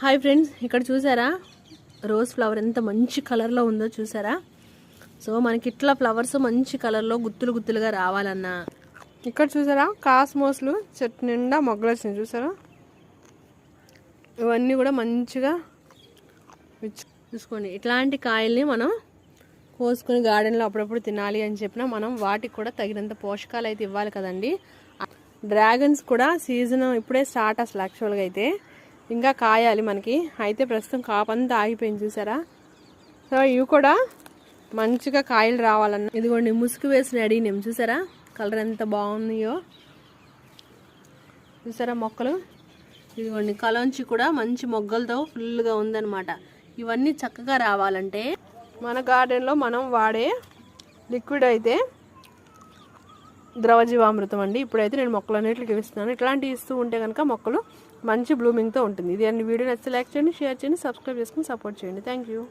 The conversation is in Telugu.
హాయ్ ఫ్రెండ్స్ ఇక్కడ చూసారా? రోజ్ ఫ్లవర్ ఎంత మంచి కలర్లో ఉందో చూసారా? సో మనకి ఇట్లా ఫ్లవర్స్ మంచి కలర్లో గుత్తులు గుత్తులుగా రావాలన్నా. ఇక్కడ చూసారా? కాస్మోస్లు చెట్టు నిండా మొగ్గలు వచ్చినాయి చూసారా? ఇవన్నీ కూడా మంచిగా చూసుకోండి. ఇట్లాంటి కాయల్ని మనం కోసుకొని గార్డెన్లో అప్పుడప్పుడు తినాలి అని చెప్పినా మనం వాటికి కూడా తగినంత పోషకాలు అయితే ఇవ్వాలి కదండి. డ్రాగన్స్ కూడా సీజన్ ఇప్పుడే స్టార్ట్ అసలు యాక్చువల్గా అయితే. ఇంకా కాయాలి మనకి. అయితే ప్రస్తుతం కాపంతా ఆగిపోయింది చూసారా? సో ఇవి కూడా మంచిగా కాయలు రావాలన్న ఇదిగోండి ముసుగు వేసిన అడిగినాం చూసారా? కలర్ ఎంత బాగున్నాయో చూసారా మొక్కలు? ఇదిగోండి కలంచి కూడా మంచి మొగ్గలతో ఫుల్గా ఉందన్నమాట. ఇవన్నీ చక్కగా రావాలంటే మన గార్డెన్లో మనం వాడే లిక్విడ్ అయితే ద్రవజీవామృతం అండి. ఇప్పుడైతే నేను మొక్కలన్నిటికి ఇస్తున్నాను ఇట్లాంటివి ఇస్తూ ఉంటే కనుక మొక్కలు మంచి బ్లూమింగ్తో ఉంటుంది. ఇది అన్ని వీడియో నచ్చితే లైక్ చేయండి షేర్ చేయండి సబ్స్క్రైబ్ చేసుకుని సపోర్ట్ చేయండి. Thank you